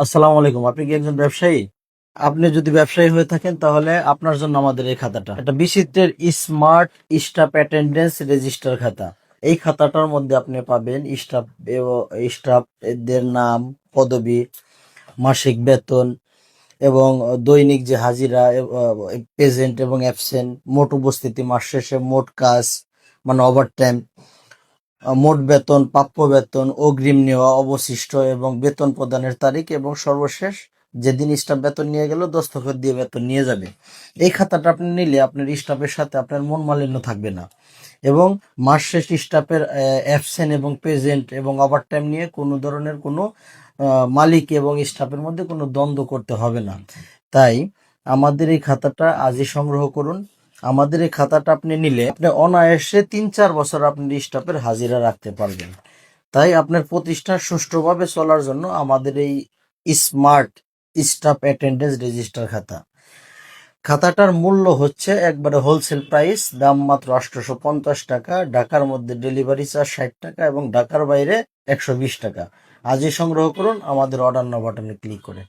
আসসালামু আলাইকুম, আপনি কি একজন ব্যবসায়ী? আপনি যদি ব্যবসায়ী হয়ে থাকেন তাহলে আপনার জন্য আমাদের এই খাতাটা। এটা বিচিত্রের স্মার্ট স্টাফ অ্যাটেন্ডেন্স রেজিস্টার খাতা। এই খাতাটার মধ্যে আপনি পাবেন স্টাফ স্টাফ এদের নাম, পদবি, মাসিক বেতন এবং দৈনিক যে হাজিরা প্রেজেন্ট এবং অ্যাবসেন্ট মোট উপস্থিতি, মাস শেষে মোট কাজ মানে ওভার টাইম মোট বেতন, প্রাপ্য বেতন, অগ্রিম নেওয়া অবশিষ্ট এবং বেতন প্রদানের তারিখ এবং সর্বশেষ যেদিন স্টাফ বেতন নিয়ে গেল, দস্তখত দিয়ে বেতন নিয়ে যাবে। এই খাতাটা আপনি নিলে আপনার স্টাফের সাথে আপনার মন মালিন্য থাকবে না। এবং মাস শেষ স্টাফের অ্যাবসেন্ট এবং প্রেজেন্ট এবং ওভার টাইম নিয়ে কোনো ধরনের কোনো মালিক এবং স্টাফের মধ্যে কোনো দ্বন্দ্ব করতে হবে না। তাই আমাদের এই খাতাটা আজই সংগ্রহ করুন। আমাদের এই খাতাটা আপনি নিলে আপনি অনায়াসে তিন চার বছর আপনি স্টাফের হাজিরা রাখতে পারবেন। তাই আপনার প্রতিষ্ঠান সুষ্ঠুভাবে চলার জন্য আমাদের এই স্মার্ট স্টাফ অ্যাটেন্ডেন্স রেজিস্টার খাতা। খাতাটার মূল্য হচ্ছে একবারে হোলসেল প্রাইস, দাম মাত্র আটশোশো পঞ্চাশ টাকা, ঢাকার মধ্যে ডেলিভারি চার্জ ষাট টাকা এবং ঢাকার বাইরে একশো বিশ টাকা। আজই সংগ্রহ করুন, আমাদের অর্ডার বাটনে ক্লিক করে।